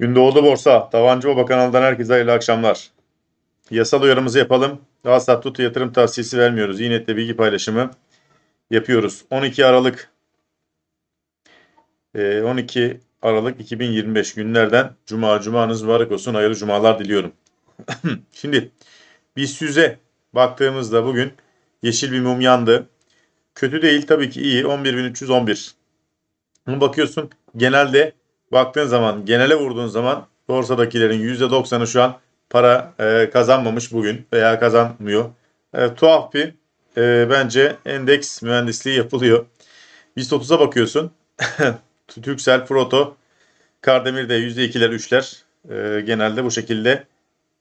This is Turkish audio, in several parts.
Gündoğdu Borsa, Tavancı Baba kanalından herkese hayırlı akşamlar. Yasal uyarımızı yapalım. Daha Sattut yatırım tavsiyesi vermiyoruz. İyi niyetle bilgi paylaşımı yapıyoruz. 12 Aralık e, 12 Aralık 2025 günlerden Cuma, Cumanız mübarek olsun. Hayırlı Cumalar diliyorum. Şimdi BIST 100'e baktığımızda bugün yeşil bir mum yandı. Kötü değil tabii ki iyi. 11.311. Bunu bakıyorsun genelde baktığın zaman genele vurduğun zaman borsadakilerin %90'ı şu an para e, kazanmamış bugün veya kazanmıyor. E, tuhaf bir e, bence endeks mühendisliği yapılıyor. BIST 30'a bakıyorsun. Türksel, Proto, Kardemir'de %2'ler 3'ler e, genelde bu şekilde.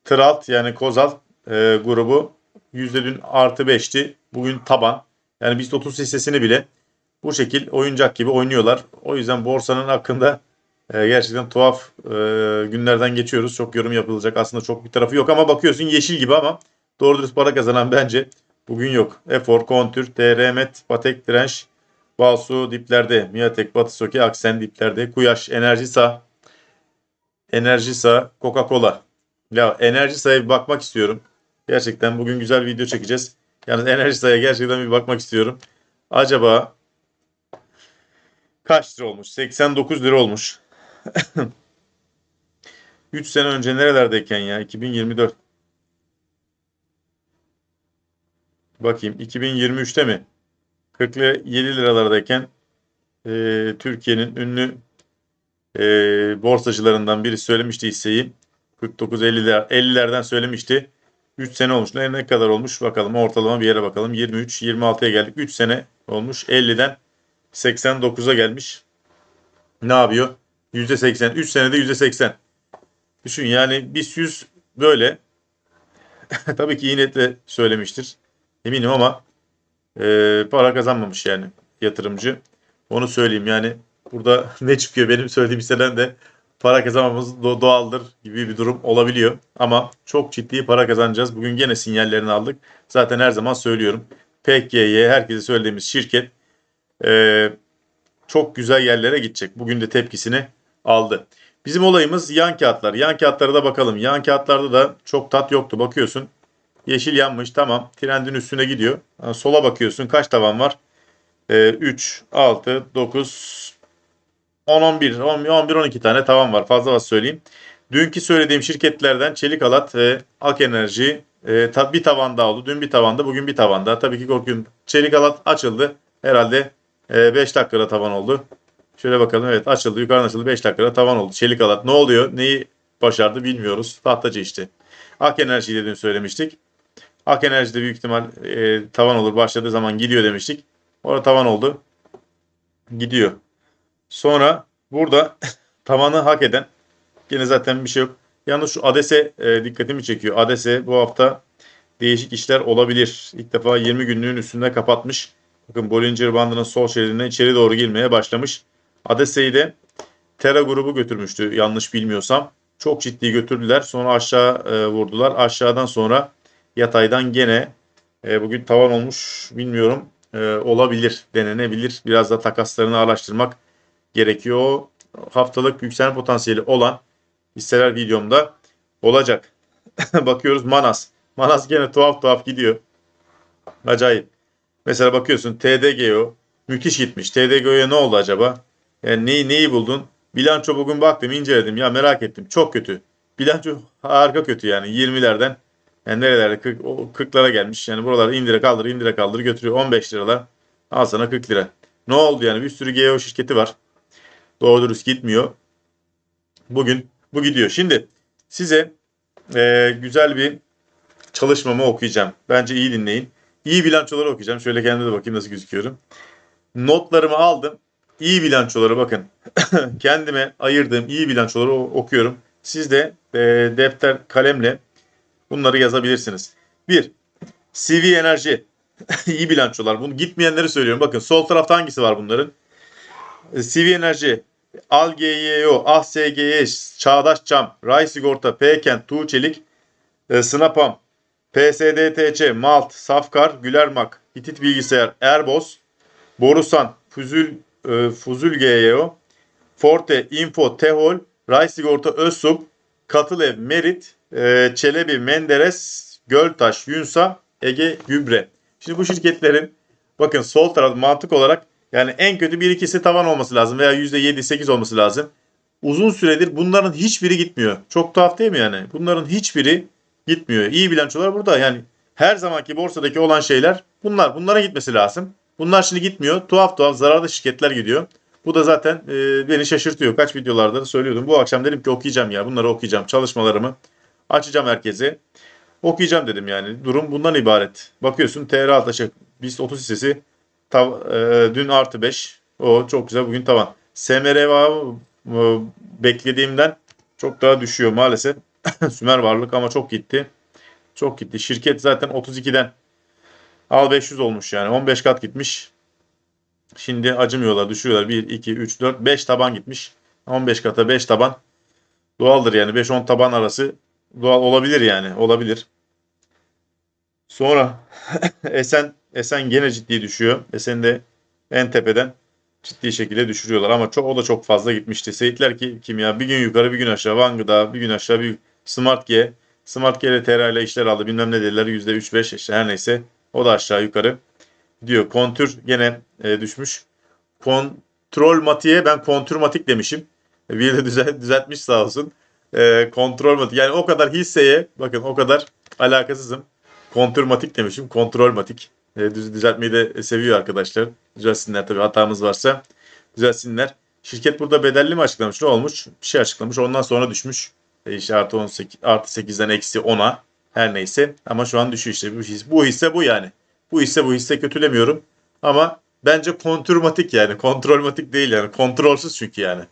Tralt yani Kozal e, grubu yüzde dün artı 5'ti. Bugün taban. Yani BIST 30 hissesini bile bu şekil oyuncak gibi oynuyorlar. O yüzden borsanın hakkında e, gerçekten tuhaf e, günlerden geçiyoruz. Çok yorum yapılacak aslında çok bir tarafı yok ama bakıyorsun yeşil gibi ama doğru dürüst para kazanan bence bugün yok. Efor, Kontür, TR, Met, Patek, Direnç, Balsu diplerde, Miatek, Batı Soki, Aksen diplerde, Kuyaş, Enerjisa, Enerjisa, Coca-Cola. Ya Enerjisa'ya bir bakmak istiyorum. Gerçekten bugün güzel video çekeceğiz. Yalnız Enerjisa'ya gerçekten bir bakmak istiyorum. Acaba kaç lira olmuş? 89 lira olmuş. 3 sene önce nerelerdeyken ya? 2024. Bakayım 2023'te mi? 47 liralardayken e, Türkiye'nin ünlü e, borsacılarından biri söylemişti hisseyi. 49-50'ler 50'lerden söylemişti. 3 sene olmuş. Ne, ne kadar olmuş bakalım. Ortalama bir yere bakalım. 23-26'ya geldik. 3 sene olmuş. 50'den 89'a gelmiş. Ne yapıyor? %80. 3 senede %80. Düşün yani BIST 100 böyle. Tabii ki iyi niyetle söylemiştir. Eminim ama e, para kazanmamış yani yatırımcı. Onu söyleyeyim yani burada ne çıkıyor benim söylediğim hisseden de para kazanmamız do- doğaldır gibi bir durum olabiliyor. Ama çok ciddi para kazanacağız. Bugün gene sinyallerini aldık. Zaten her zaman söylüyorum. PKY herkese söylediğimiz şirket e, çok güzel yerlere gidecek. Bugün de tepkisini aldı. Bizim olayımız yan kağıtlar. Yan kağıtlara da bakalım. Yan kağıtlarda da çok tat yoktu. Bakıyorsun yeşil yanmış tamam. Trendin üstüne gidiyor. Sola bakıyorsun kaç tavan var? E, 3, 6, 9, 10, 11, 11, 12 tane tavan var. Fazla fazla söyleyeyim. Dünkü söylediğim şirketlerden Çelik Alat ve Ak Enerji e, bir tavan daha oldu. Dün bir tavanda, bugün bir tavanda. Tabii ki korkun. Çelik Alat açıldı. Herhalde 5 dakikada tavan oldu. Şöyle bakalım. Evet açıldı. Yukarıdan açıldı. 5 dakikada tavan oldu. Çelik Alat. Ne oluyor? Neyi başardı bilmiyoruz. Tahtacı işte. Ak Enerji dediğini söylemiştik. Ak Enerji'de büyük ihtimal e, tavan olur. Başladığı zaman gidiyor demiştik. Orada tavan oldu. Gidiyor. Sonra burada tavanı hak eden gene zaten bir şey yok. Yalnız şu ADES'e e, dikkatimi çekiyor. ADES'e bu hafta değişik işler olabilir. İlk defa 20 günlüğün üstünde kapatmış. Bakın Bollinger bandının sol şeridinden içeri doğru girmeye başlamış. ADES'eyi de Terra grubu götürmüştü yanlış bilmiyorsam. Çok ciddi götürdüler. Sonra aşağı e, vurdular. Aşağıdan sonra yataydan gene e, bugün tavan olmuş bilmiyorum. E, olabilir, denenebilir. Biraz da takaslarını araştırmak gerekiyor. Haftalık yükselme potansiyeli olan hisseler videomda olacak. Bakıyoruz Manas. Manas gene tuhaf tuhaf gidiyor. Acayip. Mesela bakıyorsun TDGO müthiş gitmiş. TDGO'ya ne oldu acaba? Yani neyi, neyi buldun? Bilanço bugün baktım inceledim ya merak ettim. Çok kötü. Bilanço harika kötü yani 20'lerden yani nerelerde 40, o 40'lara gelmiş. Yani buralarda indire kaldır indire kaldır götürüyor 15 liralar. Al sana 40 lira. Ne oldu yani bir sürü GEO şirketi var. Doğru dürüst gitmiyor. Bugün bu gidiyor. Şimdi size e, güzel bir çalışmamı okuyacağım. Bence iyi dinleyin. İyi bilançoları okuyacağım. Şöyle kendime de bakayım nasıl gözüküyorum. Notlarımı aldım. İyi bilançoları bakın. Kendime ayırdığım iyi bilançoları okuyorum. Siz de e, defter kalemle bunları yazabilirsiniz. 1. CV Enerji. iyi bilançolar. Bunu gitmeyenleri söylüyorum. Bakın sol tarafta hangisi var bunların? E, CV Enerji, Al GYO, Ah SGY, Çağdaş Cam, Ray Sigorta, Pkent, Tuğçelik, e, Snapam, PSDTC, Malt, Safkar, Gülermak, Hitit Bilgisayar, Erbos, Borusan, Fuzul, e, Fuzul GYO, Forte, Info, Tehol Ray Sigorta Özsup, Katılev Merit, e, Çelebi Menderes, Göltaş Yunsa, Ege Gübre. Şimdi bu şirketlerin bakın sol taraf mantık olarak yani en kötü bir ikisi tavan olması lazım veya %7-8 olması lazım. Uzun süredir bunların hiçbiri gitmiyor. Çok tuhaf değil mi yani? Bunların hiçbiri gitmiyor. İyi bilançolar burada. Yani her zamanki borsadaki olan şeyler bunlar. Bunlara gitmesi lazım. Bunlar şimdi gitmiyor. Tuhaf tuhaf zararlı şirketler gidiyor. Bu da zaten e, beni şaşırtıyor. Kaç videolarda da söylüyordum. Bu akşam dedim ki okuyacağım ya. Bunları okuyacağım. Çalışmalarımı açacağım herkese. Okuyacağım dedim yani. Durum bundan ibaret. Bakıyorsun TR Altaş'a BIST 30 hissesi tav- e, dün artı 5. O çok güzel bugün tavan. SMR e, beklediğimden çok daha düşüyor maalesef. Sümer varlık ama çok gitti. Çok gitti. Şirket zaten 32'den al 500 olmuş yani. 15 kat gitmiş. Şimdi acımıyorlar, düşüyorlar. 1, 2, 3, 4, 5 taban gitmiş. 15 kata 5 taban. Doğaldır yani. 5-10 taban arası doğal olabilir yani. Olabilir. Sonra Esen Esen gene ciddi düşüyor. Esen de en tepeden ciddi şekilde düşürüyorlar ama çok o da çok fazla gitmişti. Seyitler ki kimya bir gün yukarı bir gün aşağı. Van bir gün aşağı bir Smart G. Smart G ile TR ile işler aldı. Bilmem ne dediler. %3-5 işte her neyse. O da aşağı yukarı diyor. Kontür gene e, düşmüş. Kontrol matiğe ben kontürmatik demişim. E, Bir de düzelt, düzeltmiş sağ olsun. E, kontrol matik. Yani o kadar hisseye bakın o kadar alakasızım. Kontürmatik demişim. Kontrolmatik. E, düz, düzeltmeyi de seviyor arkadaşlar. Düzelsinler tabii hatamız varsa. Düzelsinler. Şirket burada bedelli mi açıklamış? Ne olmuş? Bir şey açıklamış. Ondan sonra düşmüş. E işte artı 18, artı 8'den eksi 10'a her neyse. Ama şu an düşüyor işte. Bu hisse bu, hisse bu yani. Bu hisse bu hisse kötülemiyorum. Ama bence kontürmatik yani. Kontrolmatik değil yani. Kontrolsüz çünkü yani.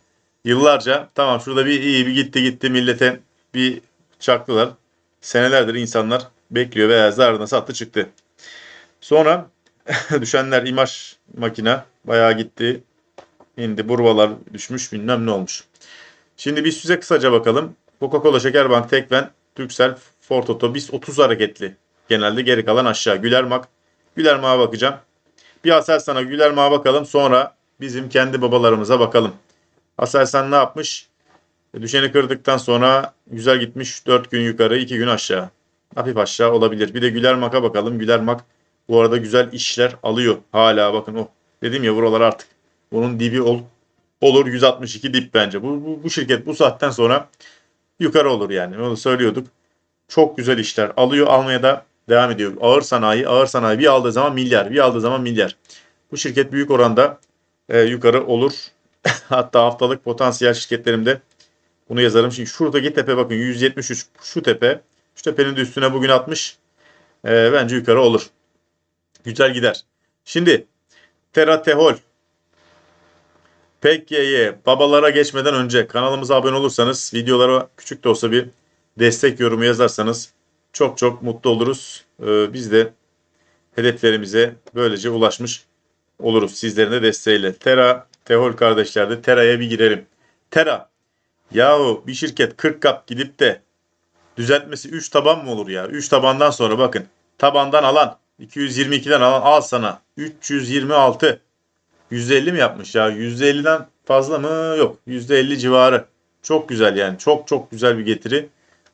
Yıllarca tamam şurada bir iyi bir gitti gitti millete bir çaktılar. Senelerdir insanlar bekliyor veya zararına sattı çıktı. Sonra düşenler imaj makine bayağı gitti. İndi burvalar düşmüş bilmem ne olmuş. Şimdi bir size kısaca bakalım. Coca-Cola, Şekerbank, Tekven, Turkcell, Ford Auto, BIST 30 hareketli. Genelde geri kalan aşağı. Gülermak. Gülermak'a bakacağım. Bir Aselsan'a Gülermak'a bakalım. Sonra bizim kendi babalarımıza bakalım. Aselsan ne yapmış? E, Düşeni kırdıktan sonra güzel gitmiş. 4 gün yukarı 2 gün aşağı. Hafif aşağı olabilir. Bir de Gülermak'a bakalım. Gülermak bu arada güzel işler alıyor. Hala bakın o. Dedim ya buralar artık. Bunun dibi ol, olur 162 dip bence. Bu, bu, bu şirket bu saatten sonra yukarı olur yani. Onu söylüyorduk. Çok güzel işler alıyor. Almaya da devam ediyor. Ağır sanayi, ağır sanayi bir aldığı zaman milyar, bir aldığı zaman milyar. Bu şirket büyük oranda e, yukarı olur. Hatta haftalık potansiyel şirketlerimde bunu yazarım. Şimdi şuradaki tepe bakın 173 şu tepe. Şu tepenin de üstüne bugün atmış. E, bence yukarı olur. Güzel gider. Şimdi Terra Tehol PKY babalara geçmeden önce kanalımıza abone olursanız videolara küçük de olsa bir destek yorumu yazarsanız çok çok mutlu oluruz. Ee, biz de hedeflerimize böylece ulaşmış oluruz sizlerin de desteğiyle. Tera, Tehol kardeşler de Tera'ya bir girelim. Tera, yahu bir şirket 40 kat gidip de düzeltmesi 3 taban mı olur ya? 3 tabandan sonra bakın tabandan alan 222'den alan al sana 326 %50 mi yapmış ya? %50'den fazla mı? Yok. %50 civarı. Çok güzel yani. Çok çok güzel bir getiri.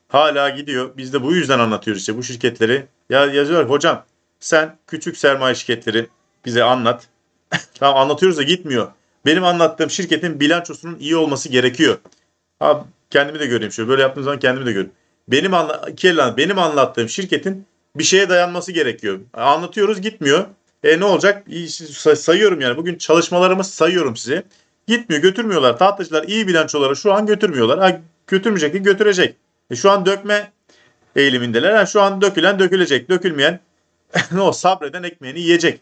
Hala gidiyor. Biz de bu yüzden anlatıyoruz işte bu şirketleri. Ya yazıyor hocam sen küçük sermaye şirketleri bize anlat. tamam anlatıyoruz da gitmiyor. Benim anlattığım şirketin bilançosunun iyi olması gerekiyor. Abi kendimi de göreyim şöyle. Böyle yaptığım zaman kendimi de göreyim. Benim anla elle- benim anlattığım şirketin bir şeye dayanması gerekiyor. Anlatıyoruz gitmiyor. E ne olacak? Sayıyorum yani. Bugün çalışmalarımı sayıyorum size. Gitmiyor, götürmüyorlar. Tahtacılar iyi bilançoları şu an götürmüyorlar. Ha, götürmeyecek ki götürecek. E şu an dökme eğilimindeler. Ha, şu an dökülen dökülecek. Dökülmeyen o sabreden ekmeğini yiyecek.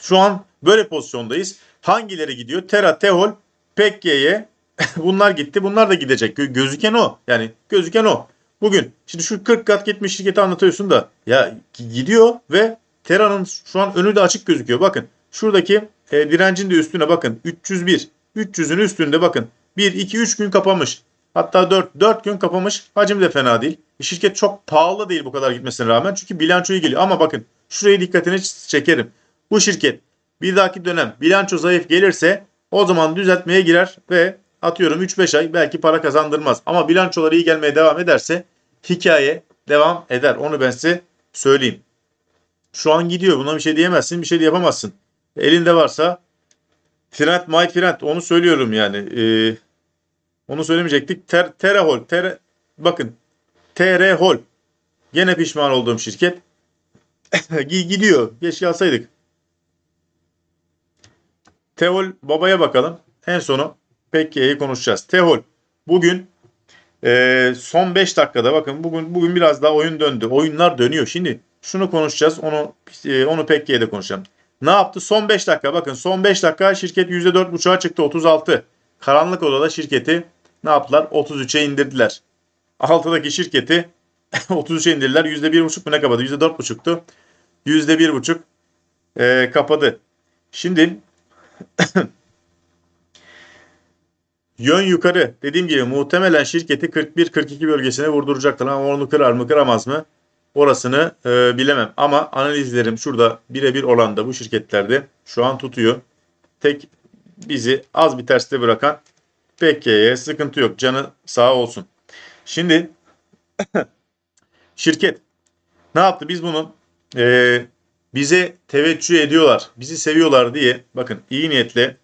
Şu an böyle pozisyondayız. Hangileri gidiyor? Tera, Tehol, Pekke'ye bunlar gitti. Bunlar da gidecek. Gö- gözüken o. Yani gözüken o. Bugün şimdi şu 40 kat gitmiş şirketi anlatıyorsun da ya gidiyor ve Tera'nın şu an önü de açık gözüküyor. Bakın şuradaki e, direncin de üstüne bakın. 301. 300'ün üstünde bakın. 1, 2, 3 gün kapamış. Hatta 4, 4 gün kapamış. Hacim de fena değil. E, şirket çok pahalı değil bu kadar gitmesine rağmen. Çünkü bilançoyu geliyor. Ama bakın şuraya dikkatini çekerim. Bu şirket bir dahaki dönem bilanço zayıf gelirse o zaman düzeltmeye girer ve atıyorum 3-5 ay belki para kazandırmaz. Ama bilançoları iyi gelmeye devam ederse hikaye devam eder. Onu ben size söyleyeyim. Şu an gidiyor. Buna bir şey diyemezsin. Bir şey de yapamazsın. Elinde varsa Trend my trend. Onu söylüyorum yani. Ee, onu söylemeyecektik. Ter, Terahol. Ter, bakın. Terehol. Gene pişman olduğum şirket. Gidiyor. Keşke alsaydık. Tehol babaya bakalım. En sonu Pekke'yi konuşacağız. Tehol bugün e, son 5 dakikada bakın bugün bugün biraz daha oyun döndü. Oyunlar dönüyor. Şimdi şunu konuşacağız. Onu e, onu Pekke'ye de konuşacağım. Ne yaptı? Son 5 dakika bakın son 5 dakika şirket %4.5'a çıktı 36. Karanlık odada şirketi ne yaptılar? 33'e indirdiler. Altıdaki şirketi 33'e indirdiler. %1.5 mu ne kapadı? %4.5'tu. %1.5 e, kapadı. Şimdi Yön yukarı. Dediğim gibi muhtemelen şirketi 41-42 bölgesine vurduracaktır. Ama onu kırar mı kıramaz mı? Orasını e, bilemem. Ama analizlerim şurada birebir oranda bu şirketlerde şu an tutuyor. Tek bizi az bir terste bırakan PK'ye sıkıntı yok. Canı sağ olsun. Şimdi şirket ne yaptı? Biz bunu e, bize teveccüh ediyorlar. Bizi seviyorlar diye bakın iyi niyetle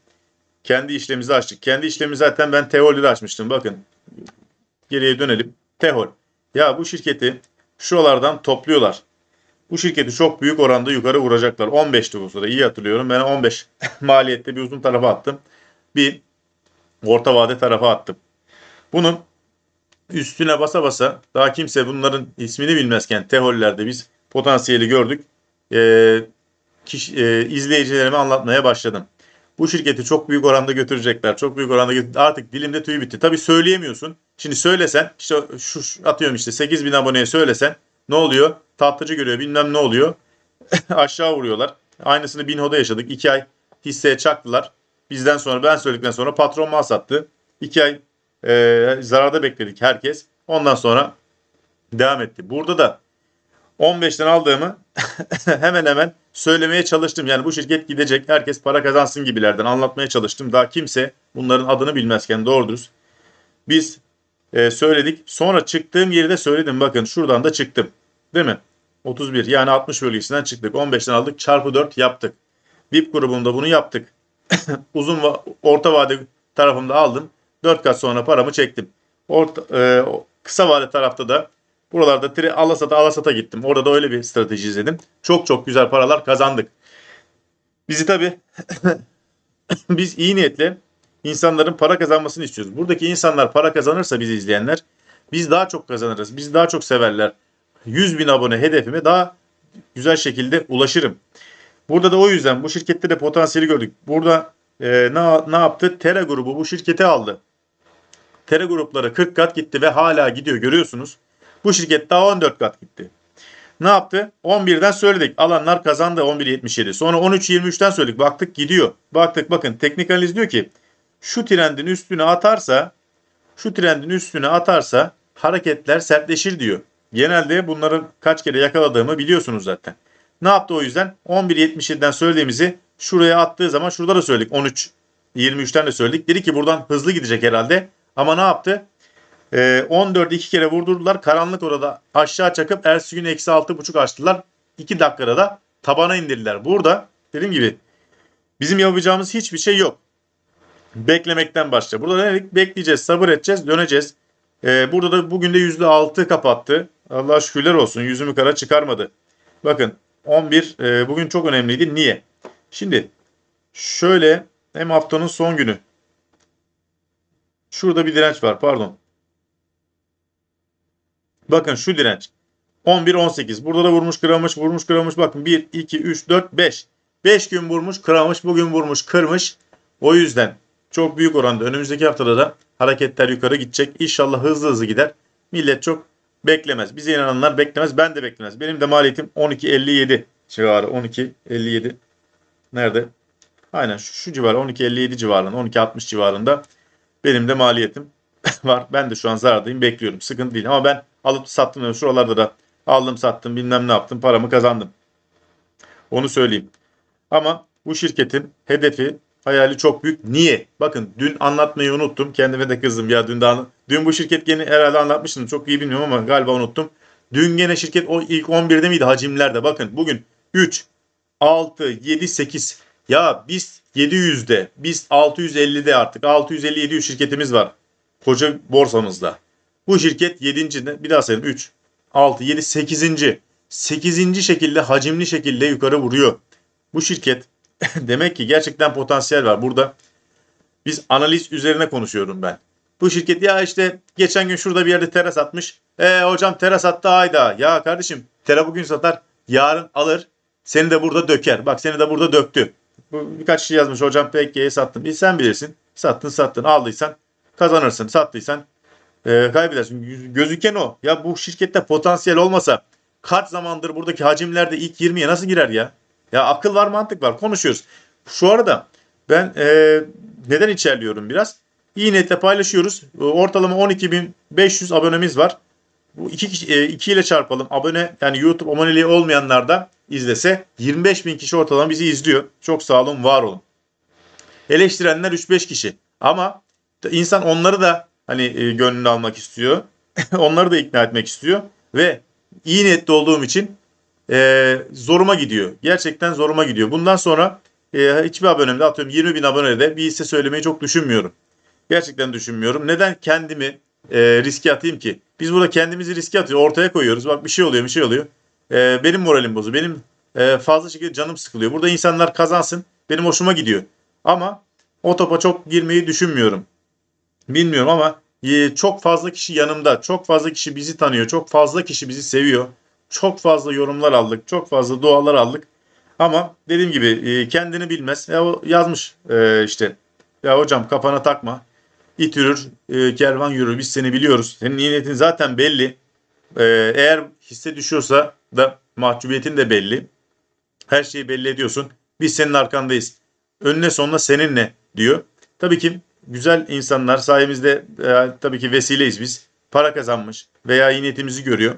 kendi işlemimizi açtık. Kendi işlemi zaten ben Tehol'de açmıştım. Bakın geriye dönelim. Tehol. Ya bu şirketi şuralardan topluyorlar. Bu şirketi çok büyük oranda yukarı vuracaklar. 15'ti bu sırada. iyi hatırlıyorum. Ben 15 maliyette bir uzun tarafa attım. Bir orta vade tarafa attım. Bunun üstüne basa basa daha kimse bunların ismini bilmezken Tehol'lerde biz potansiyeli gördük. Ee, kişi, e, izleyicilerime anlatmaya başladım. Bu şirketi çok büyük oranda götürecekler. Çok büyük oranda artık dilimde tüy bitti. Tabii söyleyemiyorsun. Şimdi söylesen işte şu atıyorum işte 8 bin aboneye söylesen ne oluyor? Tatlıcı görüyor bilmem ne oluyor. Aşağı vuruyorlar. Aynısını Binho'da yaşadık. 2 ay hisseye çaktılar. Bizden sonra ben söyledikten sonra patron mal sattı. 2 ay e, zararda bekledik herkes. Ondan sonra devam etti. Burada da 15'ten aldığımı hemen hemen söylemeye çalıştım. Yani bu şirket gidecek, herkes para kazansın gibilerden anlatmaya çalıştım. Daha kimse bunların adını bilmezken doğru dürüst. Biz e, söyledik. Sonra çıktığım yeri de söyledim. Bakın şuradan da çıktım. Değil mi? 31 yani 60 bölgesinden çıktık. 15'ten aldık. Çarpı 4 yaptık. VIP grubunda bunu yaptık. Uzun va- orta vade tarafımda aldım. 4 kat sonra paramı çektim. Orta, e, kısa vade tarafta da Buralarda tri Alasat'a Alasat'a gittim. Orada da öyle bir strateji izledim. Çok çok güzel paralar kazandık. Bizi tabii biz iyi niyetle insanların para kazanmasını istiyoruz. Buradaki insanlar para kazanırsa bizi izleyenler biz daha çok kazanırız. Biz daha çok severler. 100 bin abone hedefime daha güzel şekilde ulaşırım. Burada da o yüzden bu şirkette de potansiyeli gördük. Burada e, ne, ne yaptı? Tera grubu bu şirketi aldı. Tera grupları 40 kat gitti ve hala gidiyor görüyorsunuz. Bu şirket daha 14 kat gitti. Ne yaptı? 11'den söyledik. Alanlar kazandı 11.77. Sonra 13.23'ten söyledik. Baktık gidiyor. Baktık bakın teknik analiz diyor ki şu trendin üstüne atarsa şu trendin üstüne atarsa hareketler sertleşir diyor. Genelde bunların kaç kere yakaladığımı biliyorsunuz zaten. Ne yaptı o yüzden? 11.77'den söylediğimizi şuraya attığı zaman şurada da söyledik. 13 23'ten de söyledik. Dedi ki buradan hızlı gidecek herhalde. Ama ne yaptı? Ee, 14 iki kere vurdurdular. Karanlık orada aşağı çakıp ertesi gün eksi 6.5 açtılar. 2 dakikada da tabana indirdiler. Burada dediğim gibi bizim yapacağımız hiçbir şey yok. Beklemekten başla. Burada ne dedik? Bekleyeceğiz, sabır edeceğiz, döneceğiz. Ee, burada da bugün de %6 kapattı. Allah şükürler olsun yüzümü kara çıkarmadı. Bakın 11 e, bugün çok önemliydi. Niye? Şimdi şöyle hem haftanın son günü. Şurada bir direnç var pardon. Bakın şu direnç. 11 18. Burada da vurmuş kırılmış vurmuş kırılmış. Bakın 1 2 3 4 5. 5 gün vurmuş kırılmış bugün vurmuş kırmış. O yüzden çok büyük oranda önümüzdeki haftada da hareketler yukarı gidecek. İnşallah hızlı hızlı gider. Millet çok beklemez. Bize inananlar beklemez. Ben de beklemez. Benim de maliyetim 12.57 civarı. 12.57 nerede? Aynen şu, şu civar 12.57 civarında 12.60 civarında benim de maliyetim var. Ben de şu an zarardayım bekliyorum. Sıkıntı değil ama ben alıp sattım. Şuralarda da aldım sattım bilmem ne yaptım paramı kazandım. Onu söyleyeyim. Ama bu şirketin hedefi hayali çok büyük. Niye? Bakın dün anlatmayı unuttum. Kendime de kızdım ya dün daha dün bu şirket gene herhalde anlatmıştım. Çok iyi bilmiyorum ama galiba unuttum. Dün gene şirket o ilk 11'de miydi hacimlerde? Bakın bugün 3 6 7 8 ya biz 700'de biz 650'de artık 650 700 şirketimiz var. Koca borsamızda. Bu şirket 7. bir daha sayalım 3 6 7 8. 8. şekilde hacimli şekilde yukarı vuruyor. Bu şirket demek ki gerçekten potansiyel var. Burada biz analiz üzerine konuşuyorum ben. Bu şirket ya işte geçen gün şurada bir yerde teras atmış. E hocam teras attı ayda. Ya kardeşim tera bugün satar yarın alır. Seni de burada döker. Bak seni de burada döktü. Bu birkaç kişi yazmış hocam PK'ye sattım. Bir sen bilirsin. Sattın sattın aldıysan kazanırsın. Sattıysan e, kaybedersin. Gözüken o. Ya bu şirkette potansiyel olmasa kaç zamandır buradaki hacimlerde ilk 20'ye nasıl girer ya? Ya akıl var mantık var konuşuyoruz. Şu arada ben e, neden içerliyorum biraz? İyi niyetle paylaşıyoruz. E, Ortalama 12.500 abonemiz var. Bu iki, e, iki ile çarpalım. Abone yani YouTube aboneliği olmayanlar da izlese 25 bin kişi ortalama bizi izliyor. Çok sağ olun, var olun. Eleştirenler 3-5 kişi. Ama insan onları da hani e, gönlünü almak istiyor. onları da ikna etmek istiyor. Ve iyi niyetli olduğum için e, zoruma gidiyor. Gerçekten zoruma gidiyor. Bundan sonra e, hiçbir abonemde atıyorum 20 bin abonede bir hisse söylemeyi çok düşünmüyorum. Gerçekten düşünmüyorum. Neden kendimi e, riske atayım ki? Biz burada kendimizi riske atıyoruz. Ortaya koyuyoruz. Bak bir şey oluyor bir şey oluyor. E, benim moralim bozuyor. Benim e, fazla şekilde canım sıkılıyor. Burada insanlar kazansın. Benim hoşuma gidiyor. Ama o topa çok girmeyi düşünmüyorum. Bilmiyorum ama e, çok fazla kişi yanımda. Çok fazla kişi bizi tanıyor. Çok fazla kişi bizi seviyor. Çok fazla yorumlar aldık. Çok fazla dualar aldık. Ama dediğim gibi e, kendini bilmez. Ya o yazmış e, işte. Ya hocam kafana takma. İt yürür, e, kervan yürür. Biz seni biliyoruz. Senin niyetin zaten belli. E, eğer hisse düşüyorsa da mahcubiyetin de belli. Her şeyi belli ediyorsun. Biz senin arkandayız. Önüne sonuna seninle diyor. Tabii ki güzel insanlar sayemizde e, tabii ki vesileyiz biz. Para kazanmış veya iyi niyetimizi görüyor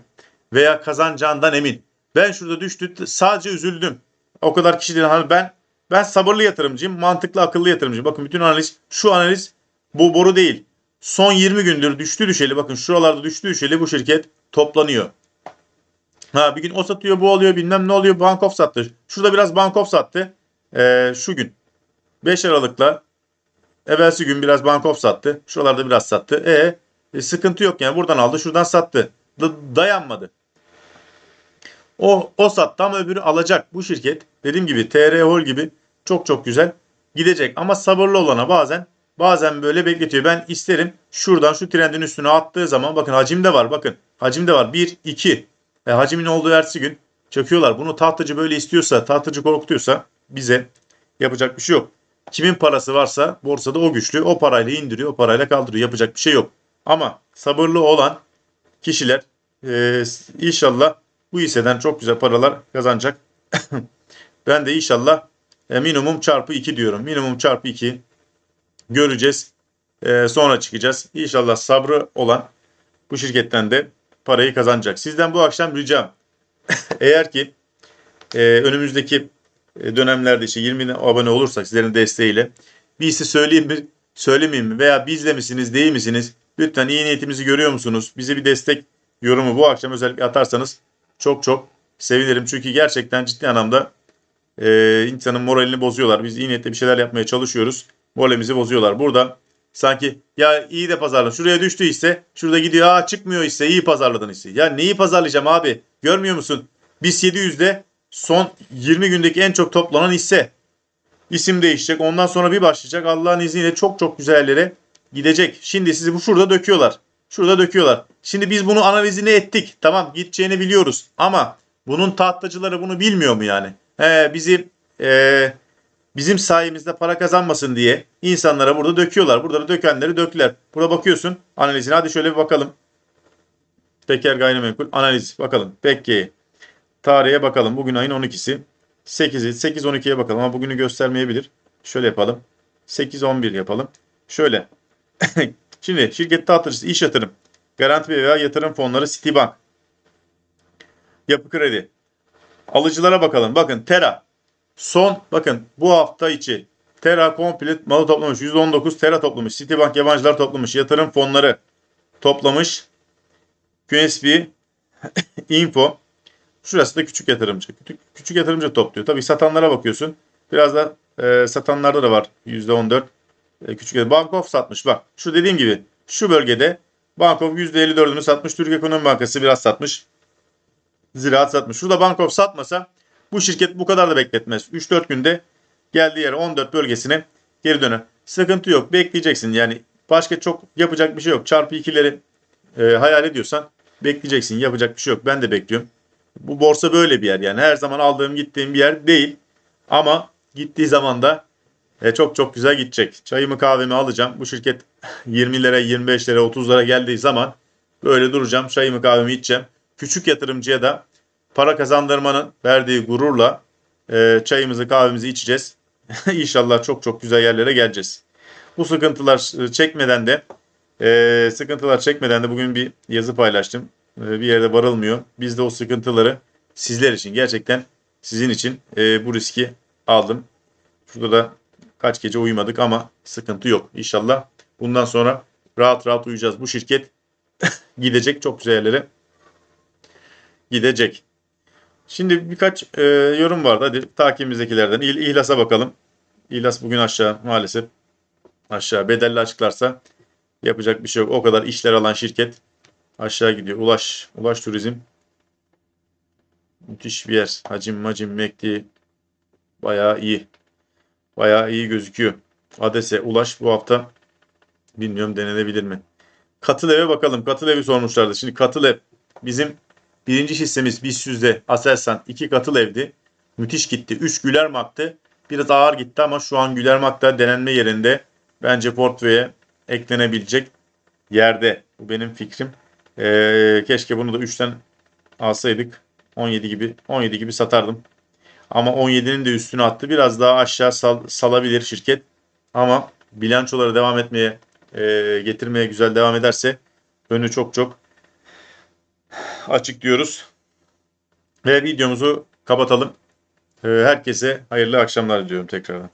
veya kazanacağından emin. Ben şurada düştü sadece üzüldüm. O kadar kişi değil. Hani ben ben sabırlı yatırımcıyım, mantıklı akıllı yatırımcıyım. Bakın bütün analiz şu analiz bu boru değil. Son 20 gündür düştü düşeli bakın şuralarda düştü düşeli bu şirket toplanıyor. Ha bir gün o satıyor bu oluyor bilmem ne oluyor Bankof sattı. Şurada biraz Bankof sattı. Ee, şu gün 5 Aralık'la evvelsi gün biraz Bankof sattı. Şuralarda biraz sattı. E, e sıkıntı yok yani buradan aldı şuradan sattı. Da- dayanmadı. O, o sattı ama öbürü alacak. Bu şirket dediğim gibi TR Hol gibi çok çok güzel gidecek. Ama sabırlı olana bazen bazen böyle bekletiyor. Ben isterim şuradan şu trendin üstüne attığı zaman bakın hacim de var bakın. Hacim de var 1 2. E, hacimin olduğu ertesi gün çöküyorlar. Bunu tahtacı böyle istiyorsa, tahtacı korkutuyorsa bize yapacak bir şey yok. Kimin parası varsa borsada o güçlü. O parayla indiriyor, o parayla kaldırıyor. Yapacak bir şey yok. Ama sabırlı olan kişiler e, inşallah bu hisseden çok güzel paralar kazanacak. ben de inşallah e, minimum çarpı 2 diyorum. Minimum çarpı 2 göreceğiz. E, sonra çıkacağız. İnşallah sabrı olan bu şirketten de parayı kazanacak. Sizden bu akşam ricam eğer ki e, önümüzdeki dönemlerde işte 20 abone olursak sizlerin desteğiyle bir hisse söyleyeyim mi söylemeyeyim mi veya bizle misiniz değil misiniz? Lütfen iyi niyetimizi görüyor musunuz? Bize bir destek yorumu bu akşam özellikle atarsanız çok çok sevinirim. Çünkü gerçekten ciddi anlamda e, insanın moralini bozuyorlar. Biz iyi niyetle bir şeyler yapmaya çalışıyoruz. Moralimizi bozuyorlar. Burada sanki ya iyi de pazarla. Şuraya düştü ise şurada gidiyor. Aa çıkmıyor ise iyi pazarladın ise. Ya neyi pazarlayacağım abi? Görmüyor musun? Biz 700'de son 20 gündeki en çok toplanan hisse. İsim değişecek. Ondan sonra bir başlayacak. Allah'ın izniyle çok çok güzel yerlere gidecek. Şimdi sizi bu şurada döküyorlar. Şurada döküyorlar. Şimdi biz bunu analizini ettik. Tamam gideceğini biliyoruz. Ama bunun tahtacıları bunu bilmiyor mu yani? He, bizi e, bizim sayemizde para kazanmasın diye insanlara burada döküyorlar. Burada da dökenleri döktüler. Burada bakıyorsun analizine. Hadi şöyle bir bakalım. Teker gayrimenkul analiz. Bakalım. Peki. Tarihe bakalım. Bugün ayın 12'si. 8'i 8-12'ye bakalım ama bugünü göstermeyebilir. Şöyle yapalım. 8-11 yapalım. Şöyle. Şimdi şirket dağıtıcısı iş yatırım. Garanti veya yatırım fonları Citibank. Yapı kredi. Alıcılara bakalım. Bakın Tera. Son bakın bu hafta içi Terra Complete malı toplamış. 119 Terra toplamış. Citibank yabancılar toplamış. Yatırım fonları toplamış. QSB Info. Şurası da küçük yatırımcı. Küçük, küçük yatırımcı topluyor. Tabii satanlara bakıyorsun. Biraz da e, satanlarda da var. %14. E, küçük. Bankof satmış. Bak şu dediğim gibi şu bölgede Bankof %54'ünü satmış. Türkiye Ekonomi Bankası biraz satmış. Ziraat satmış. Şurada Bankof satmasa bu şirket bu kadar da bekletmez. 3-4 günde geldiği yere 14 bölgesine geri döner. Sıkıntı yok. Bekleyeceksin. Yani başka çok yapacak bir şey yok. Çarpı ikileri e, hayal ediyorsan bekleyeceksin. Yapacak bir şey yok. Ben de bekliyorum. Bu borsa böyle bir yer. Yani her zaman aldığım gittiğim bir yer değil. Ama gittiği zaman da e, çok çok güzel gidecek. Çayımı kahvemi alacağım. Bu şirket 20 lira, 25 lira, 30 lira geldiği zaman böyle duracağım. Çayımı kahvemi içeceğim. Küçük yatırımcıya da para kazandırmanın verdiği gururla e, çayımızı kahvemizi içeceğiz. İnşallah çok çok güzel yerlere geleceğiz. Bu sıkıntılar çekmeden de e, sıkıntılar çekmeden de bugün bir yazı paylaştım. E, bir yerde varılmıyor. Biz de o sıkıntıları sizler için gerçekten sizin için e, bu riski aldım. Şurada da kaç gece uyumadık ama sıkıntı yok. İnşallah bundan sonra rahat rahat uyuyacağız. Bu şirket gidecek çok güzel yerlere gidecek. Şimdi birkaç e, yorum vardı. Hadi takibimizdekilerden. İl, İhlas'a bakalım. İhlas bugün aşağı maalesef. Aşağı bedelli açıklarsa yapacak bir şey yok. O kadar işler alan şirket aşağı gidiyor. Ulaş, Ulaş Turizm müthiş bir yer. Hacim macim mekti bayağı iyi. Bayağı iyi gözüküyor. Adese Ulaş bu hafta bilmiyorum denenebilir mi? Katıl eve bakalım. Katıl evi sormuşlardı. Şimdi katıl ev bizim birinci hissemiz BIST Aselsan iki katıl evdi. Müthiş gitti. 3 Güler Mak'tı. Biraz ağır gitti ama şu an Güler Mak'ta denenme yerinde. Bence portföye eklenebilecek yerde. Bu benim fikrim. Ee, keşke bunu da 3'ten alsaydık. 17 gibi 17 gibi satardım. Ama 17'nin de üstüne attı. Biraz daha aşağı sal, salabilir şirket. Ama bilançoları devam etmeye e, getirmeye güzel devam ederse önü çok çok açık diyoruz. Ve videomuzu kapatalım. Ee, Herkese hayırlı akşamlar diliyorum tekrardan.